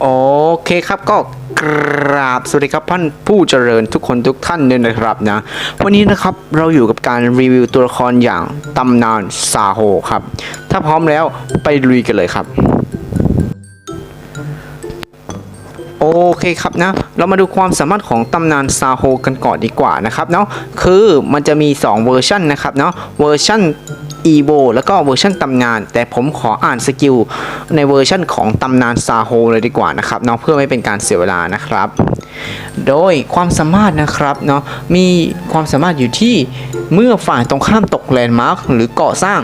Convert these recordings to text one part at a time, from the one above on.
โอเคครับก็กราบสวัสดีครับท่านผู้เจริญทุกคนทุกท่านเนี่ยนะครับนะ วันนี้นะครับเราอยู่กับการรีวิวตัวละครอย่างตำนานซาโฮครับ ถ้าพร้อมแล้วไปลุยกันเลยครับโอเคครับนะ เรามาดูความสามารถของตำนานซาโฮกันก่อนดีกว่านะครับเนาะ คือมันจะมี 2 เวอร์ชันนะครับเนาะ เวอร์ชัน อีโวแล้วก็เวอร์ชันตำนาน แต่ผมขออ่านสกิลในเวอร์ชันของตำนานซาโฮเลยดีกว่านะครับเนาะเพื่อไม่เป็นการเสียเวลานะครับ โดยความสามารถนะครับเนาะมีความสามารถอยู่ที่เมื่อฝ่ายตรงข้ามตกแลนด์มาร์คหรือก่อสร้าง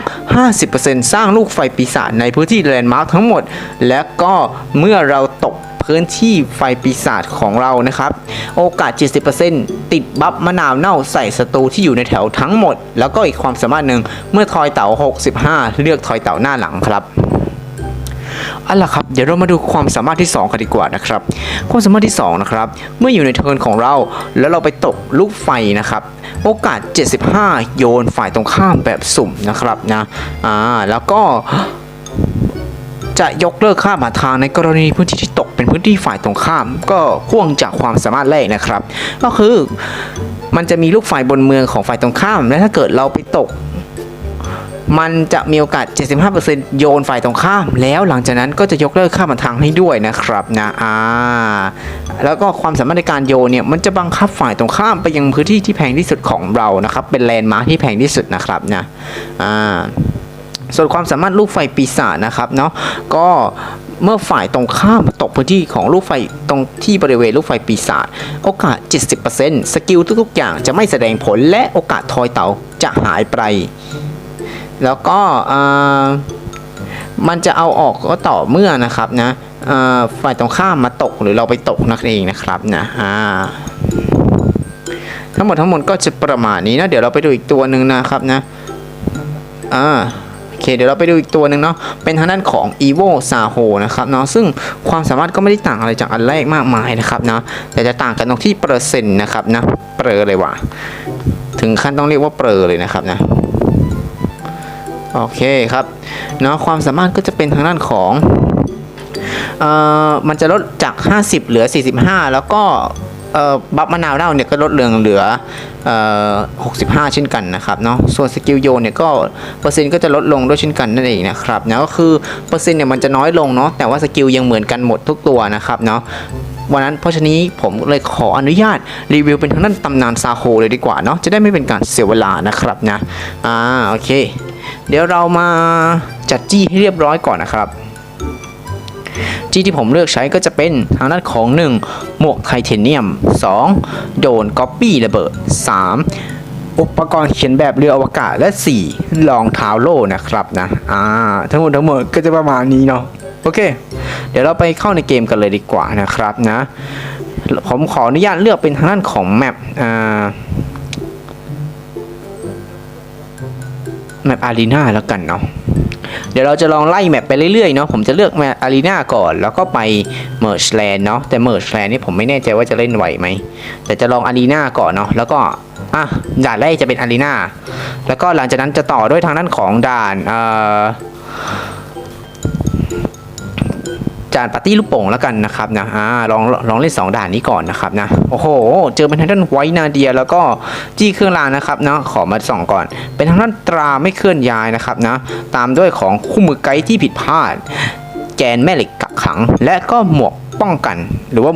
50%สร้างลูกไฟปีศาจในพื้นที่แลนด์มาร์คทั้งหมด และก็เมื่อเราตก พื้นที่ไฟปีศาจของเรานะครับ โอกาส 70%ติดบัฟมะนาวเน่าใส่ศัตรูที่อยู่ในแถวทั้งหมด แล้วก็อีกความสามารถหนึ่งเมื่อทอยเต่า 65 เลือกทอยเต่าหน้าหลังครับเอาล่ะครับ เดี๋ยวเรามาดูความสามารถที่2กันดีกว่านะครับ ความสามารถที่2นะครับ เมื่ออยู่ในเทิร์นของเรา แล้วเราไปตกลูกไฟนะครับ โอกาส 75 โยนฝ่ายตรงข้ามแบบสุ่มนะครับนะ อ่า แล้วก็ จะยกเลิกค่าผ่าทางในกรณีพื้นที่ที่ตกเป็นพื้นที่ฝ่ายตรงข้าม ก็พ่วงจากความสามารถแรกนะครับ ก็คือมันจะมีลูกไฟบนเมืองของฝ่ายตรงข้าม และถ้าเกิดเราไปตก มันจะมีโอกาส 75%โยนฝ่ายตรงข้าม แล้วหลังจากนั้นก็จะยกเลิกค่าผ่าทางให้ด้วยนะครับนะอ่าแล้วก็ความสามารถในการโยนเนี่ยมันจะบังคับฝ่ายตรงข้ามไปยังพื้นที่ที่แพงที่สุดของเรานะครับ เป็นแลนด์มาร์คที่แพงที่สุดนะครับนะอ่า ส่วนความสามารถลูกไฟปีศาจนะครับเนาะก็เมื่อฝ่ายตรงข้ามตกพื้นที่ของลูกไฟตรงที่บริเวณลูกไฟปีศาจโอกาส 70%สกิลทุกๆอย่างจะไม่แสดงผลและโอกาสทอยเต๋าจะหายไป แล้วก็มันจะเอาออกก็ต่อเมื่อนะครับนะฝ่ายตรงข้ามมาตกหรือเราไปตกนักเองนะครับนะอ่าทั้งหมดทั้งหมดก็จะประมาณนี้นะ เดี๋ยวเราไปดูอีกตัวหนึ่งนะครับนะอ่า เคเดี๋ยวเราไปดูอีกตัวหนึ่งเนาะเป็นทางด้านของ evo s a h o นะครับเนาะซึ่งความสามารถก็ไม่ได้ต่างอะไรจากอันแรกมากมายนะครับนะแต่จะต่างกันตรงที่เปอร์เซ็นต์นะครับนะเปอรอเลยว่ะถึงขั้นต้องเรียกว่าเปอรอเลยนะครับนะโอเคครับเนาะความสามารถก็จะเป็นทางด้านของเอ่อมันจะลดจาก 50 เหลือ 45 แล้วก็ บัฟมะนาวเน่าเนี่ยก็ลดเหลืองเหลือเออ65 เช่นกันนะครับเนาะส่วนสกิลโยนเนี่ยก็เปอร์เซ็นต์ก็จะลดลงด้วยเช่นกันนั่นเองนะครับนะก็คือเปอร์เซ็นต์เนี่ยมันจะน้อยลงเนาะแต่ว่าสกิลยังเหมือนกันหมดทุกตัวนะครับเนาะวันนั้นเพราะฉะนี้ผมเลยขออนุญาตรีวิวเป็นทางด้านตำนานซาโฮเลยดีกว่าเนาะจะได้ไม่เป็นการเสียเวลานะครับนะอ่าโอเค เดี๋ยวเรามาจัดจี้ให้เรียบร้อยก่อนนะครับ จี้ที่ผมเลือกใช้ก็จะเป็นทางด้านของ 1. หมวกไทเทเนียม 2. โดนก๊อปปี้ระเบิด 3. อุปกรณ์เขียนแบบเรืออวกาศและ 4. รองเท้าโล่นะครับนะ อ่า ทั้งหมดทั้งหมดก็จะประมาณนี้เนาะ โอเค เดี๋ยวเราไปเข้าในเกมกันเลยดีกว่านะครับนะ ผมขออนุญาตเลือกเป็นทางด้านของแมป อ่า แมปอารีนาแล้วกันเนาะ เดี๋ยวเราจะลองไล่แมปไปเรื่อยๆเนาะผมจะเลือกแมปอารีนาก่อน แล้วก็ไปเมอร์ชแลนด์เนาะแต่เมอร์ชแลนด์นี่ผมไม่แน่ใจว่าจะเล่นไหวไหมแต่จะลองอารีนาก่อนเนาะแล้วก็อะด่านแรกจะเป็นอารีนาแล้วก็หลังจากนั้นจะต่อด้วยทางด้านของด่านเอ่อ ด่านปาร์ตี้ลูกโป่งแล้วกันนะครับนะอ่าลองลองเล่น 2 ด่านนี้ก่อนนะครับนะโอ้โห เจอเป็นทางด้านไวนาเดีย แล้วก็จี้เครื่องรางนะครับนะขอมาส่องก่อน เป็นทางด้านตราไม่เคลื่อนย้ายนะครับนะตามด้วยของคู่มือไกด์ที่ผิดพลาด แกนแม่เหล็กกักขัง และก็หมวกป้องกัน หรือว่า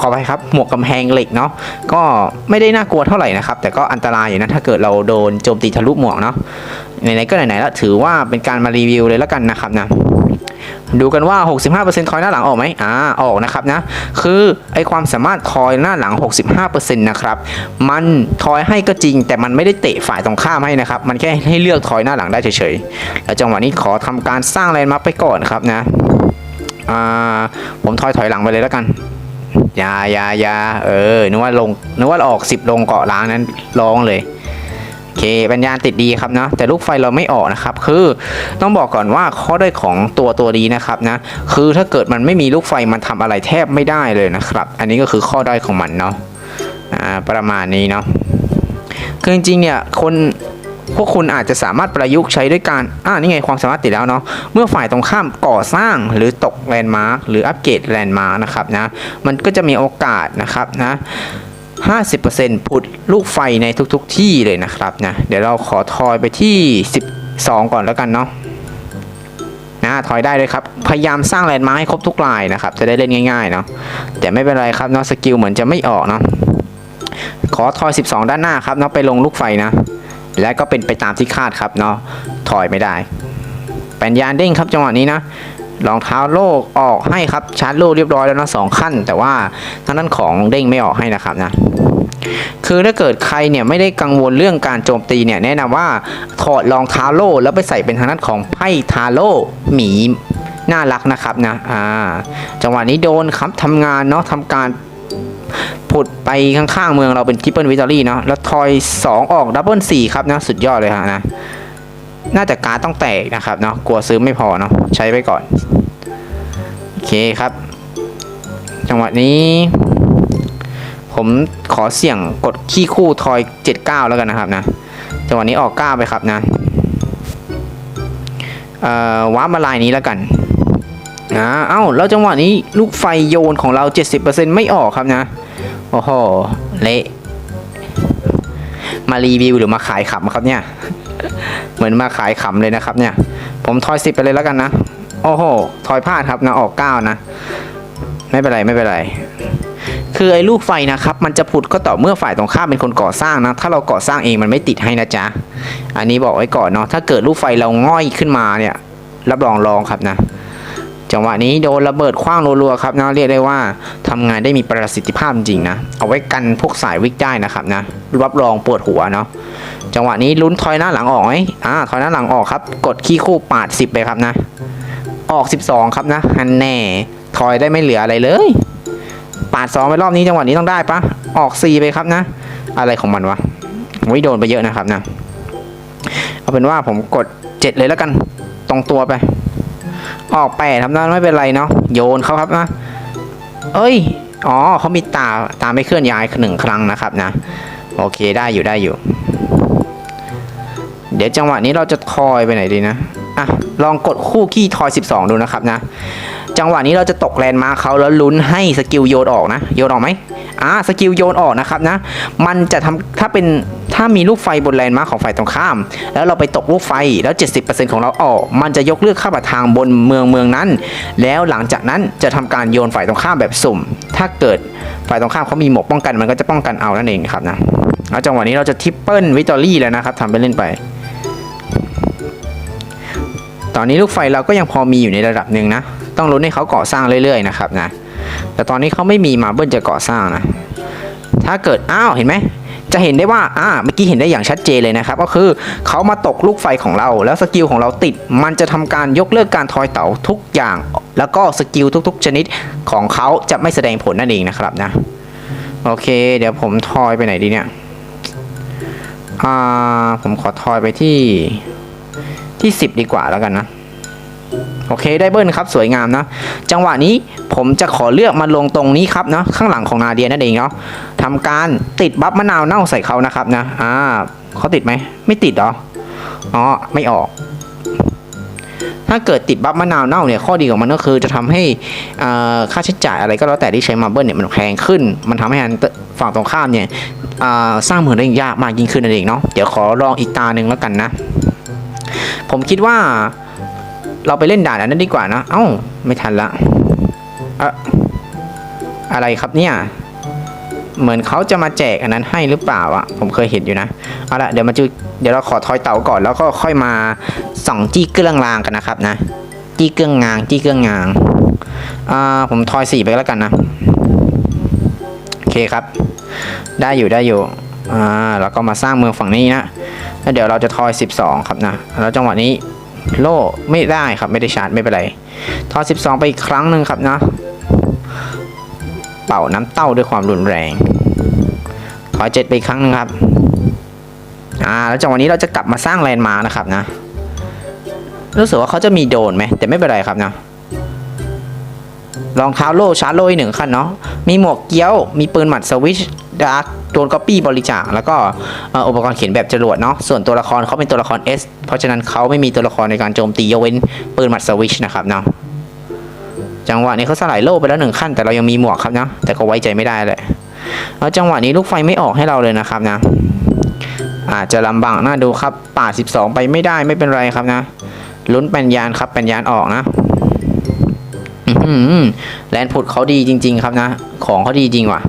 ขอไปครับหมวกกำแพงเหล็กเนาะก็ไม่ได้น่ากลัวเท่าไหร่นะครับ แต่ก็อันตรายอยู่นะถ้าเกิดเราโดนโจมตีทะลุหมวกเนาะไหนๆก็ไหนๆแล้วถือว่าเป็นการมารีวิวเลยแล้วกันนะครับนะ ดูกันว่า 65%คอยหน้าหลังออกไหมอ่า ออกนะครับนะ คือไอความสามารถคอยหน้าหลัง 65%นะครับ มันทอยให้ก็จริง แต่มันไม่ได้เตะฝ่ายตรงข้ามให้นะครับ มันแค่ให้เลือกทอยหน้าหลังได้เฉยๆ แล้วจังหวะนี้ขอทำการสร้างแลนด์มาร์คไปก่อนครับนะ อ่า ผมทอยถอยหลังไปเลยแล้วกันยายายาเออ นึกว่าลง นึกว่าออก 10 ลงเกาะล้างนั้นร้องเลย เคปัญญาติดดีครับนะแต่ลูกไฟเราไม่ออกนะครับ คือต้องบอกก่อนว่าข้อด้อยของตัวตัวนี้นะครับนะคือถ้าเกิดมันไม่มีลูกไฟมันทำอะไรแทบไม่ได้เลยนะครับ อันนี้ก็คือข้อด้อยของมันเนาะประมาณนี้เนาะคือจริงๆเนี่ยคนพวกคุณอาจจะสามารถประยุกต์ใช้ด้วยการ อ่านี่ไงความสามารถติดแล้วเนาะ เมื่อฝ่ายตรงข้ามก่อสร้างหรือตกแลนด์มาร์คหรืออัปเกรดแลนด์มาร์คนะครับนะ มันก็จะมีโอกาสนะครับนะ 50%ผุดลูกไฟในทุกๆที่เลยนะครับนะเดี๋ยวเราขอทอยไปที่ 12 ก่อนแล้วกันเนาะนะทอยได้เลยครับ พยายามสร้างแลนด์มาร์คให้ครบทุกลายนะครับ จะได้เล่นง่ายๆเนาะแต่ไม่เป็นไรครับเนาะสกิลเหมือนจะไม่ออกเนาะขอทอย 12 ด้านหน้าครับเนาะไปลงลูกไฟนะ และก็เป็นไปตามที่คาดครับเนาะถอยไม่ได้ แปนยานเด้งครับจังหวะนี้นะ รองเท้าโลกออกให้ครับชาร์จโลกเรียบร้อยแล้วนะสองขั้น แต่ว่าทางด้านของเด้งไม่ออกให้นะครับนะคือถ้าเกิดใครเนี่ยไม่ได้กังวลเรื่องการโจมตีเนี่ยแนะนำว่าถอดรองเท้าโล่แล้วไปใส่เป็นทางด้านของไพ่ทาโร่หมีน่ารักนะครับนะอ่าจังหวะนี้โดนครับทำงานเนาะทำการผุดไปข้างๆเมืองเราเป็นทริปเปิลวิตอรี่เนาะแล้วทอย 2 ออกดับเบิล4ครับนะ สุดยอดเลยฮะนะ น่าจะการดต้องแตกนะครับเนาะกลัวซื้อไม่พอเนาะใช้ไปก่อน โอเคครับ จังหวะนี้ ผมขอเสี่ยงกดขี้คู่ทอย 79 แล้วกันนะครับนะ จังหวะนี้ออก9ไปครับนะเอ่อวามาลายนี้แล้วกันนะเอ้าแล้วจังหวะนี้ลูกไฟโยนของเรา 70%ไม่ออกครับนะโอ้โหเละมารีวิวหรือมาขายขำครับเนี่ย เหมือนมาขายขำเลยนะครับเนี่ย ผมทอย10ไปเลยแล้วกันนะ โอ้โห ทอยพลาดครับนะออก9นะ ไม่เป็นไรไม่เป็นไร คือไอ้ลูกไฟนะครับ มันจะผุดก็ต่อเมื่อฝ่ายตรงข้ามเป็นคนก่อสร้างนะ ถ้าเราก่อสร้างเองมันไม่ติดให้นะจ๊ะ อันนี้บอกไว้ก่อนเนาะ ถ้าเกิดลูกไฟเราง่อยขึ้นมาเนี่ย รับรองลองครับนะจังหวะนี้โดนระเบิดคว้างรัวๆครับนะเรียกได้ว่าทำงานได้มีประสิทธิภาพจริงนะ เอาไว้กันพวกสายวิกได้นะครับนะรับรองปวดหัวเนาะ จังหวะนี้ลุ้นทอยหน้าหลังออกไหมอ่าทอยหน้าหลังออกครับ กดขี้คู่ปาด 10 ไปครับนะ ออก 12 ครับนะฮันแน่ทอยได้ไม่เหลืออะไรเลย ปาดสองไปรอบนี้จังหวะนี้ต้องได้ปะออกสี่ไปครับนะ อะไรของมันวะวิโดนไปเยอะนะครับนะ เอาเป็นว่าผมกดเจ็ดเลยแล้วกัน ตรงตัวไป ออกแปดทำได้ไม่เป็นไรเนาะ โยนเขาครับนะ เอ้ย อ๋อเขามีตา ตาไม่เคลื่อนย้ายหนึ่งครั้งนะครับนะ โอเคได้อยู่ได้อยู่ เดี๋ยวจังหวะนี้เราจะทอยไปไหนดีนะ อะ ลองกดคู่ขี้ทอย 12 ดูนะครับนะ จังหวะนี้เราจะตกแลนด์มาเขาแล้วลุ้นให้สกิลโยนออกนะ โยนออกไหมอ่าสกิลโยนออกนะครับนะ มันจะทำถ้าเป็นถ้ามีลูกไฟบนแลนด์มาของฝ่ายตรงข้าม แล้วเราไปตกลูกไฟแล้ว 70%ของเราออก มันจะยกเลือกข้าประทางบนเมืองเมืองนั้น แล้วหลังจากนั้นจะทำการโยนฝ่ายตรงข้ามแบบสุ่ม ถ้าเกิดฝ่ายตรงข้ามเขามีหมวกป้องกันมันก็จะป้องกันเอานั่นเองครับนะแล้วจังหวะนี้เราจะทริปเปิลวิตอรี่แล้วนะครับทำไปเล่นไป ตอนนี้ลูกไฟเราก็ยังพอมีอยู่ในระดับหนึ่งนะ ต้องลุ้นให้เขาก่อสร้างเรื่อยๆนะครับนะ แต่ตอนนี้เขาไม่มีมาเบิลจะก่อสร้างนะ ถ้าเกิด อ้าว เห็นไหม จะเห็นได้ว่า อ่า เมื่อกี้เห็นได้อย่างชัดเจนเลยนะครับ ก็คือเขามาตกลูกไฟของเรา แล้วสกิลของเราติด มันจะทำการยกเลิกการทอยเต๋าทุกอย่าง แล้วก็สกิลทุก ๆ ชนิดของเขาจะไม่แสดงผลนั่นเองนะครับนะ โอเค เดี๋ยวผมทอยไปไหนดีเนี่ย อ่า ผมขอทอยไปที่ ที่ 10 ดีกว่าแล้วกันนะโอเคได้เบิ้ลครับสวยงามนะ จังหวะนี้ผมจะขอเลือกมาลงตรงนี้ครับเนาะข้างหลังของนาเดียนั่นเองเนาะทำการติดบัฟมะนาวเน่าใส่เขานะครับนะอ่าเขาติดไหมไม่ติดหรออ๋อไม่ออก ถ้าเกิดติดบัฟมะนาวเน่าเนี่ยข้อดีของมันก็คือจะทำให้อ่าค่าใช้จ่ายอะไรก็แล้วแต่ที่ใช้มาเบิ้ลเนี่ยมันแพงขึ้น มันทำให้ฝั่งตรงข้ามเนี่ยอ่าสร้างเหมืองได้ยากมากยิ่งขึ้นนั่นเองเนาะเดี๋ยวขอลองอีกตาหนึ่งแล้วกันนะ ผมคิดว่า เราไปเล่นด่านอันนั้นดีกว่านะเอ้า ไม่ทันละเอะอะไรครับเนี่ย เหมือนเขาจะมาแจกอันนั้นให้หรือเปล่าอะผมเคยเห็นอยู่นะ เอาละเดี๋ยวมาจูเดี๋ยวเราขอทอยเต่าก่อนแล้วก็ค่อยมาส่องจี้เครื่องรางกันนะครับนะ จี้เครื่องงางจี้เครื่องงางอ่าผมทอยสี่ไปแล้วกันนะโอเคครับ ได้อยู่ได้อยู่อ่าแล้วก็มาสร้างเมืองฝั่งนี้นะ แล้วเดี๋ยวเราจะทอย 12 ครับนะ แล้วจังหวะนี้โล่ไม่ได้ครับไม่ได้ชาร์จไม่เป็นไร ทอย 12 ไปอีกครั้งหนึ่งครับนะ เป่าน้ำเต้าด้วยความรุนแรง ทอย7ไปอีกครั้งหนึ่งครับอ่าแล้วจังหวะนี้เราจะกลับมาสร้างแลนด์มาร์นะครับนะ รู้สึกว่าเขาจะมีโดนไหมแต่ไม่เป็นไรครับนะ รองเท้าโล่ชาร์โล่หนึ่งขั้นเนาะ มีหมวกเกี้ยว มีปืนหมัดสวิชดาร์กโดนก๊อปปี้บริจาค แล้วก็อุปกรณ์เขียนแบบจรวดเนาะ ส่วนตัวละครเขาเป็นตัวละคร S เพราะฉะนั้นเขาไม่มีตัวละครในการโจมตียกเว้นปืนหมัดสวิชนะครับเนาะ จังหวะนี้เขาสลายโล่ไปแล้วหนึ่งขั้น แต่เรายังมีหมวกครับนะ แต่ก็ไว้ใจไม่ได้เลยแล้วจังหวะนี้ลูกไฟไม่ออกให้เราเลยนะครับนะ อาจจะลำบากน่าดูครับ ป่า 12 ไปไม่ได้ไม่เป็นไรครับนะ ลุ้นแปนยานครับแปนยานออกนะ แลนผุดเขาดีจริง ๆ ครับนะ ของเขาดีจริงว่ะ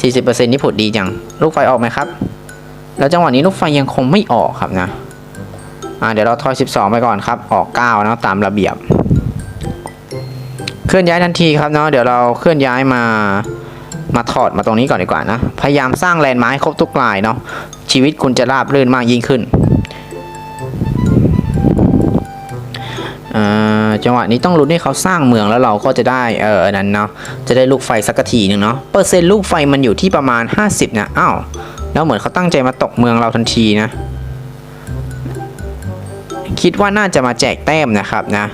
40%นี่ผุดดีจัง ลูกไฟออกไหมครับ แล้วจังหวะนี้ลูกไฟยังคงไม่ออกครับนะ อ่าเดี๋ยวเราทอย 12 ไปก่อนครับ ออก9นะตามระเบียบ เคลื่อนย้ายทันทีครับเนาะ เดี๋ยวเราเคลื่อนย้ายมา มาถอดมาตรงนี้ก่อนดีกว่านะ พยายามสร้างแลนด์มาให้ครบทุกลายเนาะ ชีวิตคุณจะราบรื่นมากยิ่งขึ้น จังหวะนี้ต้องลุ้นให้เขาสร้างเมืองแล้วเราก็จะได้เออนั้นเนาะจะได้ลูกไฟสักทีหนึ่งเนาะเปอร์เซ็นต์ลูกไฟมันอยู่ที่ประมาณ 50นะอ้าวแล้วเหมือนเขาตั้งใจมาตกเมืองเราทันทีนะ คิดว่าน่าจะมาแจกแต้มนะครับนะ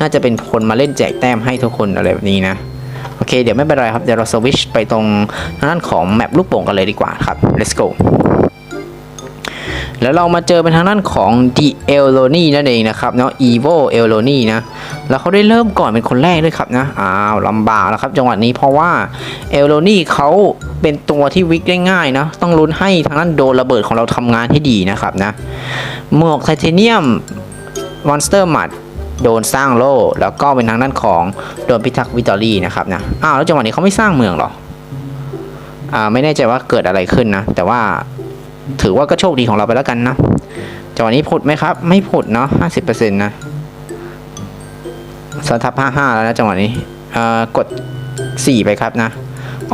น่าจะเป็นคนมาเล่นแจกแต้มให้ทุกคนอะไรแบบนี้นะโอเค เดี๋ยวไม่เป็นไรครับ เดี๋ยวเราสวิชไปตรงทางด้านของแมปลูกโป่งกันเลยดีกว่าครับ let's go แล้วเรามาเจอเป็นทางด้านของ The e l o n i นั่นเองนะครับเนาะ Evo e l o n i นะแล้วเขาได้เริ่มก่อนเป็นคนแรกด้วยครับนะอ้าวลำบากแล้วครับจังหวะนี้เพราะว่า e l o n i เขาเป็นตัวที่วิกได้ง่ายนะต้องลุ้นให้ทางด้านโดนระเบิดของเราทำงานให้ดีนะครับนะหมวกไทเทเนียมมอนสเตอร์มัดโดนสร้างโล่แล้วก็เป็นทางด้านของโดนพิทักษ์วิตอรี่นะครับนะอ้าวแล้วจังหวะนี้เขาไม่สร้างเมืองหรออ่าไม่แน่ใจว่าเกิดอะไรขึ้นนะ แต่ว่า ถือว่าก็โชคดีของเราไปแล้วกันนะจังหวะนี้ผุดไหมครับ ไม่ผุดเนาะห้าสิบเปอร์เซ็นต์นะสทับห้าห้าแล้วนะจังหวะนี้เอ่อกดสี่ไปครับนะ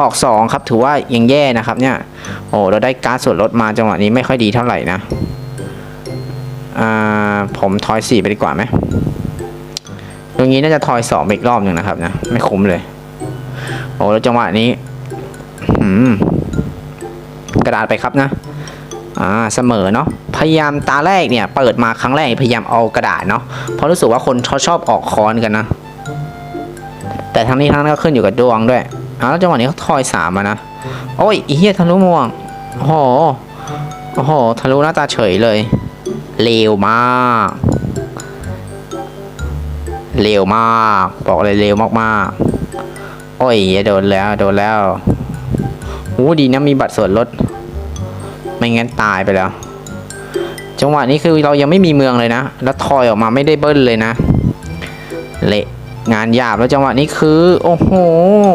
ออกสองครับถือว่ายังแย่นะครับเนี่ยโอ้เราได้การ์ดส่วนลดมาจังหวะนี้ไม่ค่อยดีเท่าไหร่นะอ่าผมทอยสี่ไปดีกว่าไหมตรงนี้น่าจะทอยสองอีกรอบหนึ่งนะครับนะไม่คุ้มเลย โอ้แล้วจังหวะนี้อืมกระดาษไปครับนะ อ่าเสมอเนาะพยายามตาแรกเนี่ยเปิดมาครั้งแรกพยายามเอากระดาษเนาะเพราะรู้สึกว่าคนเขาชอบออกคอนกันนะ แต่ทั้งนี้ทั้งนั้นก็ขึ้นอยู่กับดวงด้วยอ่าแล้วจังหวะนี้เขาทอยสามมานะโอ้ยเหี้ยทะลุม่วงโอ้โหโอ้โหทะลุหน้าตาเฉยเลยเลวมากเลวมาก บอกเลยเลวมากๆโอ้ยอย่าโดนแล้วโดนแล้วโอ้ดีนะมีบัตรส่วนลด ไม่งั้นตายไปแล้ว จังหวะนี้คือเรายังไม่มีเมืองเลยนะ แล้วทอยออกมาไม่ได้เบิ้ลเลยนะ เละงานหยาบแล้วจังหวะนี้คือ โอ้โห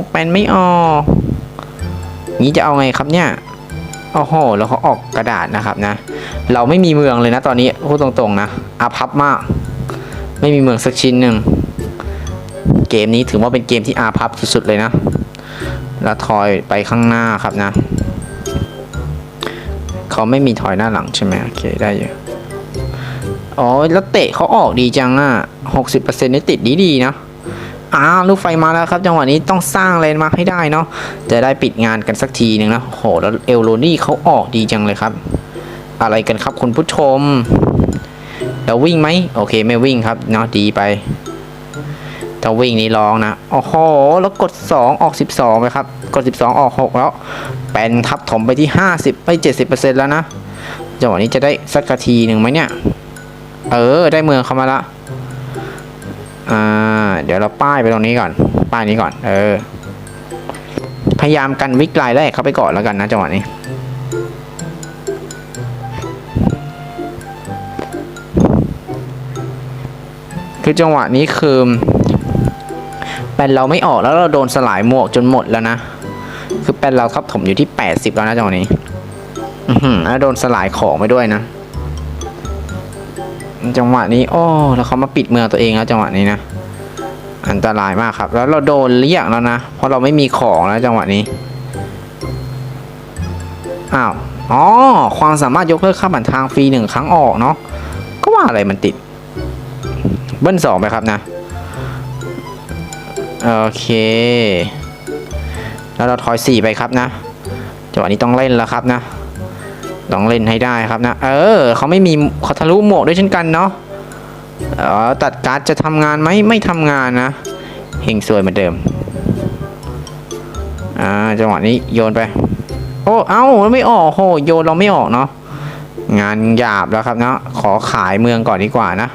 แปนไม่ออกนี้จะเอาไงครับเนี่ยโอ้โหแล้วเขาออกกระดาษนะครับนะ เราไม่มีเมืองเลยนะ ตอนนี้พูดตรงๆนะอาพับมาก ไม่มีเมืองสักชิ้นหนึ่งเกมนี้ถือว่าเป็นเกมที่อาพับสุดๆเลยนะแล้วทอยไปข้างหน้าครับนะ เขาไม่มีทอยหน้าหลังใช่ไหมโอเคได้อยู่ อ๋อ แล้วเตะเขาออกดีจังอะหกสิบเปอร์เซ็นต์นี่ติดดีดีๆนะ อ้าวลูกไฟมาแล้วครับจังหวะนี้ต้องสร้างเลนมาให้ได้เนาะ จะได้ปิดงานกันสักทีหนึ่งนะโหแล้วเอลโรนี่เขาออกดีจังเลยครับ อะไรกันครับคุณผู้ชมเราวิ่งไหมโอเคไม่วิ่งครับเนาะดีไป ถ้าวิ่งนี่ร้องนะ โอ้โห แล้วกด 2 ออก 12ไปครับ กด 12 ออก 6 แล้วแปนทับถมไปที่ 50 ไป 70%แล้วนะจังหวะนี้จะได้สักกะทีหนึ่งไหมเนี่ย เออ ได้เมืองเข้ามาละ อ่า เดี๋ยวเราป้ายไปตรงนี้ก่อน ป้ายนี้ก่อน เออ พยายามกันวิกลายแรกเข้าไปก่อนแล้วกันนะจังหวะนี้คือจังหวะนี้คือ ปนเราไม่ออกแล้วเราโดนสลายหมวกจนหมดแล้วนะ คือแปนเราทับถมอยู่ที่ 80 แล้วนะจังหวะนี้ อือหือแล้วโดนสลายของไปด้วยนะ จังหวะนี้โอ้แล้วเขามาปิดเมืองตัวเองแล้วจังหวะนี้นะ อันตรายมากครับ แล้วเราโดนเรียกแล้วนะ เพราะเราไม่มีของแล้วจังหวะนี้ อ้าว อ๋อ ความสามารถยกเลิกค่าผ่านทางฟรีหนึ่งครั้งออกเนาะ ก็ว่าอะไรมันติด เบิ้ลสองไปครับนะ โอเค แล้วเราทอยสี่ไปครับนะจังหวะนี้ต้องเล่นแล้วครับนะต้องเล่นให้ได้ครับนะ เออเขาไม่มีเขาทะลุหมวกด้วยเช่นกันเนาะเออตัดการ์ดจะทำงานไหมไม่ทำงานนะเฮงซวยเหมือนเดิมอ่าจังหวะนี้โยนไป โอ้เอ้าแล้วไม่ออกโหโยนเราไม่ออกเนาะงานหยาบแล้วครับเนาะขอขายเมืองก่อนดีกว่านะ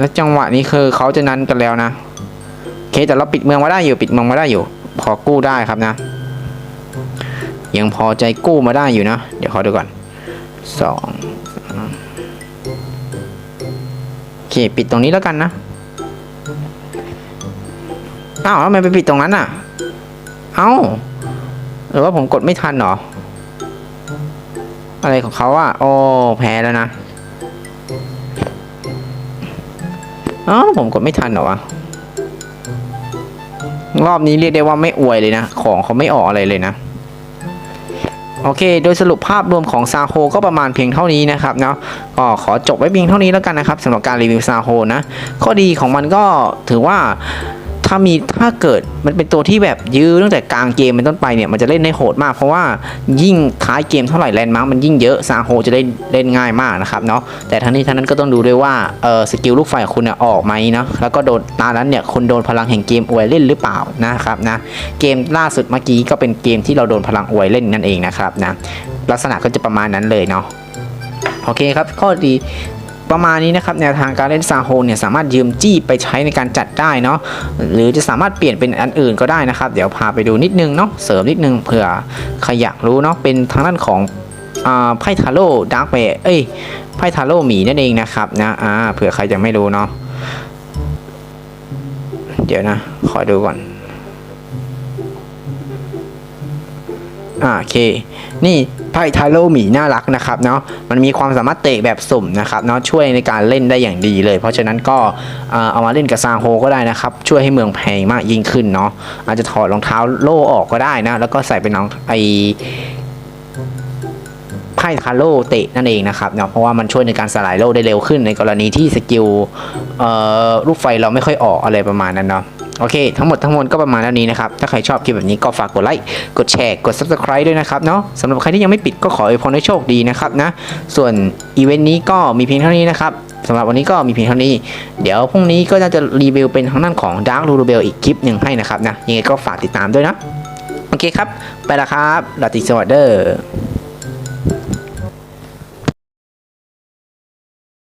แล้วจังหวะนี้คือเขาจะนั้นกันแล้วนะโอเคแต่เราปิดเมืองมาได้อยู่ปิดเมืองมาได้อยู่ พอกู้ได้ครับนะ ยังพอใจกู้มาได้อยู่นะ เดี๋ยวขอดูก่อนสองโอเค ปิดตรงนี้แล้วกันนะอ้าวทำไมไปปิดตรงนั้นอะ เอ้าหรือว่าผมกดไม่ทันหรอ อะไรของเขาอะ โอ้ แพ้แล้วนะ อ้าวผมกดไม่ทันเหรอวะ รอบนี้เรียกได้ว่าไม่อวยเลยนะ ของเขาไม่ออกอะไรเลยนะ โอเค โดยสรุปภาพรวมของซาโฮก็ประมาณเพียงเท่านี้นะครับเนาะก็ขอจบไว้เพียงเท่านี้แล้วกันนะครับสำหรับการรีวิวซาโฮนะ ข้อดีของมันก็ถือว่า ถ้ามีถ้าเกิดมันเป็นตัวที่แบบยื้อตั้งแต่กลางเกมเป็นต้นไปเนี่ยมันจะเล่นได้โหดมาก เพราะว่ายิ่งท้ายเกมเท่าไหร่แลนด์มาร์กมันยิ่งเยอะซาโฮจะได้เล่นง่ายมากนะครับเนาะแต่ทั้งนี้ทั้งนั้นก็ต้องดูด้วยว่าเออสกิลลูกไฟของคุณเนี่ยออกไหมเนาะแล้วก็โดนตานั้นเนี่ยคุณโดนพลังแห่งเกมอวยเล่นหรือเปล่านะครับนะเกมล่าสุดเมื่อกี้ก็เป็นเกมที่เราโดนพลังอวยเล่นนั่นเองนะครับนะลักษณะก็จะประมาณนั้นเลยเนาะโอเคครับข้อดี ประมาณนี้นะครับแนวทางการเล่นซาโฮเนี่ยสามารถยืมจี้ไปใช้ในการจัดได้เนาะหรือจะสามารถเปลี่ยนเป็นอันอื่นก็ได้นะครับ เดี๋ยวพาไปดูนิดนึงเนาะเสริมนิดนึงเผื่อใครอยากรู้เนาะเป็นทางด้านของไพ่ทาโร่ดาร์กเบเอ้ยไพ่ทาโร่หมีนั่นเองนะครับนะอ่าเผื่อใครยังไม่รู้เนาะเดี๋ยวนะ ขอดูก่อน อ่าโอเค นี่ไพ่ทาโร่หมีน่ารักนะครับเนาะมันมีความสามารถเตะแบบสุ่มนะครับเนาะช่วยในการเล่นได้อย่างดีเลย เพราะฉะนั้นก็เอามาเล่นกับซาโฮก็ได้นะครับช่วยให้เมืองแพงมากยิ่งขึ้นเนาะอาจจะถอดรองเท้าโล่ออกก็ได้นะแล้วก็ใส่เป็นน้องไอไพ่ทาโรเตะนั่นเองนะครับเนาะเพราะว่ามันช่วยในการสลายโลได้เร็วขึ้นในกรณีที่สกิลลูกไฟเราไม่ค่อยออกอะไรประมาณนั้นเนาะ โอเค ทั้งหมดทั้งมวลก็ประมาณเท่านี้นะครับ ถ้าใครชอบคลิปแบบนี้ก็ฝากกดไลค์ กดแชร์ กด subscribe ด้วยนะครับเนาะสำหรับใครที่ยังไม่ปิดก็ขออวยพรให้โชคดีนะครับนะ ส่วนอีเวนต์นี้ก็มีเพียงเท่านี้นะครับสำหรับวันนี้ก็มีเพียงเท่านี้ เดี๋ยวพรุ่งนี้ก็จะรีวิวเป็นทางด้านของ Dark r u b e l อีกคลิปหนึ่งให้นะครับนะ ยังไงก็ฝากติดตามด้วยนะ โอเคครับ ไปละครับลาติสวัสดี